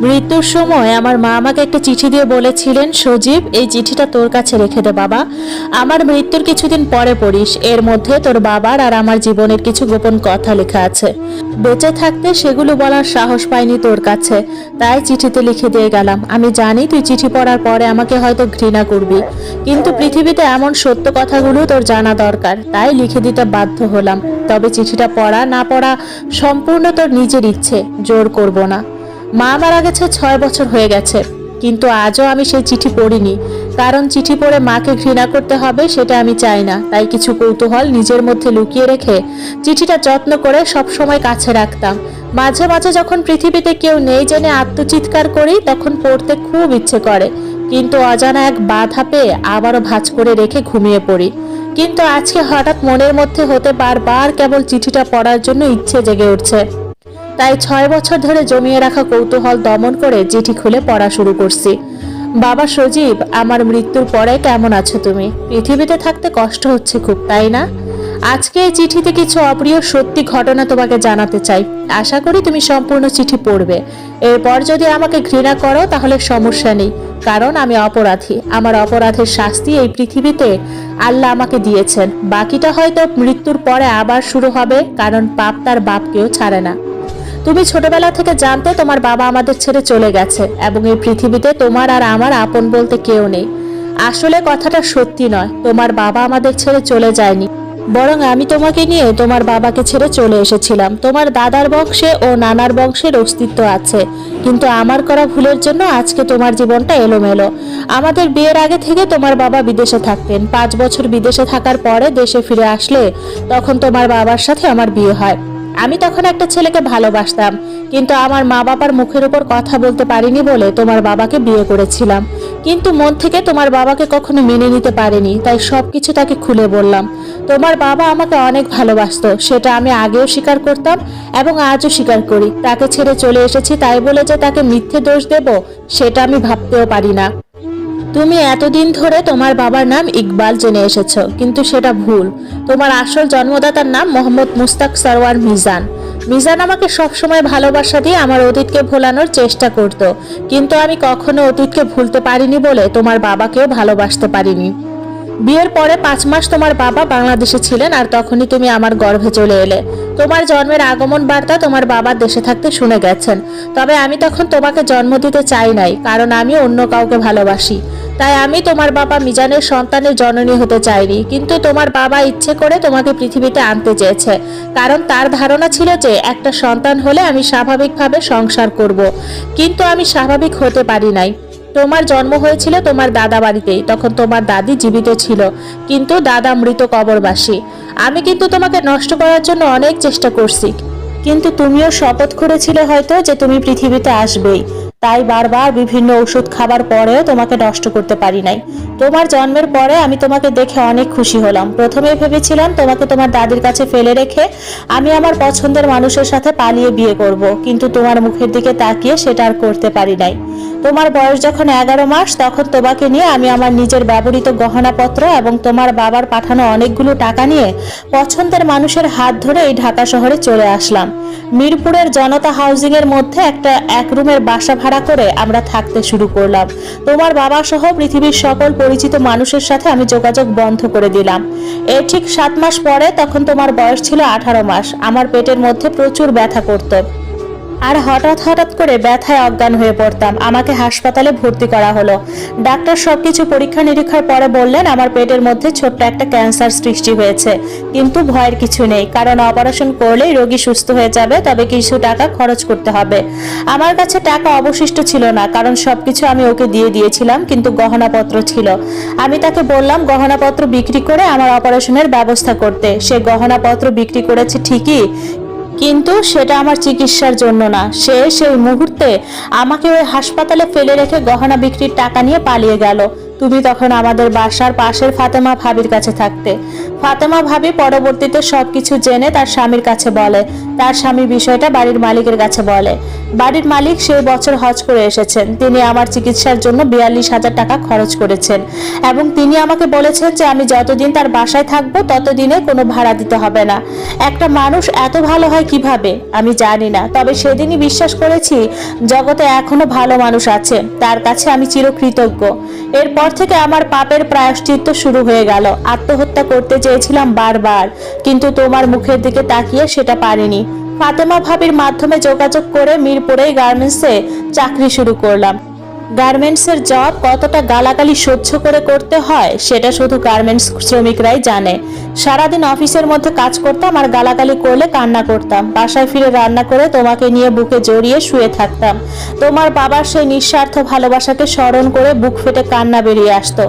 মৃত্যুর সময় আমার মা আমাকে একটা চিঠি দিয়ে বলেছিলেন, সজীব, এই চিঠিটা তোর কাছে রেখে দে বাবা। আমার মৃত্যুর কিছুদিন পরে পড়িস। এর মধ্যে তোর বাবার আর আমার জীবনের কিছু গোপন কথা লেখা আছে। বেঁচে থাকতে সেগুলো বলার সাহস পাইনি তোর কাছে। তাই চিঠিতে লিখে দিয়ে গেলাম, আমি জানি তুই চিঠি পড়ার পরে আমাকে হয়তো ঘৃণা করবি। কিন্তু পৃথিবীতে এমন সত্য কথাগুলো তোর জানা দরকার। তাই লিখে দিতে বাধ্য হলাম। তবে চিঠিটা পড়া না পড়া সম্পূর্ণ তোর নিজের ইচ্ছে। জোর করব না। মা মারা গেছে ছয় বছর হয়ে গেছে। কিন্তু আজও আমি সেই চিঠি পড়িনি। কারণ চিঠি পড়ে মাকে ঘৃণা করতে হবে সেটা আমি চাই না। তাই কিছু কৌতূহল নিজের মধ্যে লুকিয়ে রেখে চিঠিটা যত্ন করে সব সময় কাছে রাখতাম। মাঝে মাঝে যখন পৃথিবীতে কেউ নেই জেনে আত্মচিৎকার করি, তখন পড়তে খুব ইচ্ছে করে। কিন্তু অজানা এক বাধা পেয়ে আবারও ভাঁজ করে রেখে ঘুমিয়ে পড়ি। কিন্তু আজকে হঠাৎ মনের মধ্যে হতে বারবার কেবল চিঠিটা পড়ার জন্য ইচ্ছে জেগে উঠছে। তাই ছয় বছর ধরে জমিয়ে রাখা কৌতূহল দমন করে চিঠি খুলে পড়া শুরু করছি। বাবা সজীব, আমার মৃত্যুর পরে কেমন আছো তুমি? পৃথিবীতে থাকতে কষ্ট হচ্ছে খুব, তাই না? আজকে এই চিঠিতে কিছু অপ্রিয় সত্যি ঘটনা তোমাকে জানাতে চাই। আশা করি তুমি সম্পূর্ণ চিঠি পড়বে। এরপর যদি আমাকে ঘৃণা করো, তাহলে সমস্যা নেই, কারণ আমি অপরাধী। আমার অপরাধের শাস্তি এই পৃথিবীতে আল্লাহ আমাকে দিয়েছেন। বাকিটা হয়তো মৃত্যুর পরে আবার শুরু হবে, কারণ পাপ তার বাপকেও ছাড়ে না। তুমি ছোটবেলা থেকে জানতে তোমার বাবা আমাদের ছেড়ে চলে গেছে এবং এই পৃথিবীতে তোমার আর আমার আপন বলতে কেউ নেই। আসলে কথাটা সত্যি নয়, তোমার বাবা আমাদের ছেড়ে চলে যায়নি। বরং আমি তোমাকে নিয়ে তোমার বাবাকে ছেড়ে চলে এসেছিলাম। তোমার দাদার বংশে ও নানার বংশের অস্তিত্ব আছে। কিন্তু আমার করা ভুলের জন্য আজকে তোমার জীবনটা এলোমেলো। আমাদের বিয়ের আগে থেকে তোমার বাবা বিদেশে থাকতেন। পাঁচ বছর বিদেশে থাকার পরে দেশে ফিরে আসলে তখন তোমার বাবার সাথে আমার বিয়ে হয়। আমি তখন একটা ছেলেকে ভালোবাসতাম, কিন্তু আমার মা বাবার মুখের উপর কথা বলতে পারিনি বলে তোমার বাবাকে বিয়ে করেছিলাম। কিন্তু মন থেকে তোমার বাবাকে কখনো মেনে নিতে পারিনি, তাই সব কিছু তাকে খুলে বললাম, তোমার বাবা আমাকে অনেক ভালোবাসতো, সেটা আমি আগেও স্বীকার করতাম এবং আজও স্বীকার করি। তাকে ছেড়ে চলে এসেছি তাই বলে যে তাকে মিথ্যে দোষ দেব, সেটা আমি ভাবতেও পারি না। তুমি এতদিন ধরে তোমার বাবার নাম ইকবাল জেনে এসেছ, কিন্তু সেটা ভুল। তোমার আসল জন্মদাতার নাম মোহাম্মদ মুস্তাক সরওয়ার মিজান। মিজান আমাকে সবসময় ভালোবাসা দিয়ে আমার অতীতকে ভোলানোর চেষ্টা করত, কিন্তু আমি কখনো অতীতকে ভুলতে পারিনি বলে তোমার বাবাকেও ভালোবাসতে পারিনি। বিয়ের পরে পাঁচ মাস তোমার বাবা বাংলাদেশে ছিলেন আর তখনই তুমি আমার গর্ভে চলে এলে। তোমার জন্মের আগমন বার্তা তোমার বাবা দেশে থাকতে শুনে গেছেন, তবে আমি তখন তোমাকে জন্ম দিতে চাই নাই, কারণ আমি অন্য কাউকে ভালোবাসি। তাই আমি তোমার বাবা মিজানের সন্তানের জননী হতে চাইনি। কিন্তু তোমার বাবা ইচ্ছে করে তোমাকে পৃথিবীতে আনতে চেয়েছে। কারণ তার ধারণা ছিল যে একটা সন্তান হলে আমি স্বাভাবিকভাবে সংসার করব। কিন্তু আমি স্বাভাবিক হতে পারি নাই। তোমার জন্ম হয়েছিল তোমার দাদা বাড়িতেই। তখন তোমার দাদি জীবিত ছিল। কিন্তু দাদা মৃত কবরবাসী। আমি কিন্তু তোমাকে নষ্ট করার জন্য অনেক চেষ্টা করছি। কিন্তু তুমিও শপথ করেছিলে হয়তো যে তুমি পৃথিবীতে আসবেই। তাই বারবার বিভিন্ন ওষুধ খাবার পরেও তোমাকে নষ্ট করতে পারি নাই। তোমার জন্মের পরে আমি তোমাকে দেখে অনেক খুশি হলাম। প্রথমে ভেবেছিলাম তোমাকে তোমার দাদির কাছে ফেলে রেখে আমি আমার পছন্দের মানুষের সাথে পালিয়ে বিয়ে করব, কিন্তু তোমার মুখের দিকে তাকিয়ে সেটা আর করতে পারি নাই। তোমার বয়স যখন এগারো মাস, তখন তোমাকে নিয়ে আমি আমার নিজের ব্যবহৃত গহনাপত্র এবং তোমার বাবার পাঠানো অনেকগুলো টাকা নিয়ে পছন্দের মানুষের হাত ধরে এই ঢাকা শহরে চলে আসলাম। মিরপুরের জনতা হাউজিং এর মধ্যে একটা এক রুমের বাসা ভাড়া করে আমরা থাকতে শুরু করলাম। তোমার বাবা সহ পৃথিবীর সকল পরিচিত মানুষের সাথে আমি যোগাযোগ বন্ধ করে দিলাম। এর ঠিক সাত মাস পরে তখন তোমার বয়স ছিল আঠারো মাস। আমার পেটের মধ্যে প্রচুর ব্যথা করতো। আর হঠাৎ হঠাৎ করে ব্যথায় অজ্ঞান হয়ে পড়তাম। আমাকে হাসপাতালে ভর্তি করা হলো। ডাক্তার সবকিছু পরীক্ষা নিরীক্ষার পরে বললেন, আমার পেটের মধ্যে ছোট্ট একটা ক্যান্সার সৃষ্টি হয়েছে। কিন্তু ভয়ের কিছু নেই, কারণ অপারেশন করলেই রোগী সুস্থ হয়ে যাবে, তবে কিছু টাকা খরচ করতে হবে। আমার কাছে টাকা অবশিষ্ট ছিল না, কারণ সবকিছু আমি ওকে দিয়ে দিয়েছিলাম, কিন্তু গহনাপত্র ছিল। আমি তাকে বললাম, গহনাপত্র বিক্রি করে আমার অপারেশনের ব্যবস্থা করতে। সে গহনাপত্র বিক্রি করেছে ঠিকই কিন্তু সেটা আমার চিকিৎসার জন্য না। সে সেই মুহূর্তে আমাকে ওই হাসপাতালে ফেলে রেখে গহনা বিক্রির টাকা নিয়ে পালিয়ে গেল। তুমি তখন আমাদের বাসার পাশের ফাতেমা ভাবির কাছে থাকতে। ফাতেমা ভাবি পরবর্তীতে সবকিছু জেনে তার স্বামীর কাছে বলে। তার স্বামী বিষয়টা বাড়ির মালিকের কাছে বলে। বাড়ির মালিক সেই বছর হজ করে এসেছেন। তিনি আমার চিকিৎসার জন্য বিয়াল্লিশ হাজার টাকা খরচ করেছেন এবং তিনি আমাকে বলেছেন যে আমি যতদিন তার বাসায় থাকব ততদিনে কোনো ভাড়া দিতে হবে না। একটা মানুষ এত ভালো হয় কীভাবে? আমি জানি না। তবে সেদিনই বিশ্বাস করেছি জগতে এখনও ভালো মানুষ আছে। তার কাছে আমি চিরকৃতজ্ঞ। এরপর থেকে আমার পাপের প্রায়শ্চিত্ত শুরু হয়ে গেল। আত্মহত্যা করতে চেয়েছিলাম বারবার, কিন্তু তোমার মুখের দিকে তাকিয়ে সেটা পারিনি। ফাতেমা ভাবির মাধ্যমে যোগাযোগ করে মিরপুরেই গার্মেন্টসে চাকরি শুরু করলাম। গার্মেন্টসের জব কতটা গালাগালি সহ্য করে করতে হয়, সেটা শুধু গার্মেন্টস শ্রমিকরাই জানে। সারাদিন অফিসের মধ্যে কাজ করতাম আর গালাগালি করলে কান্না করতাম। বাসায় ফিরে রান্না করে তোমাকে নিয়ে বুকে জড়িয়ে শুয়ে থাকতাম। তোমার বাবার সেই নিঃস্বার্থ ভালোবাসাকে স্মরণ করে বুক ফেটে কান্না বেরিয়ে আসতো।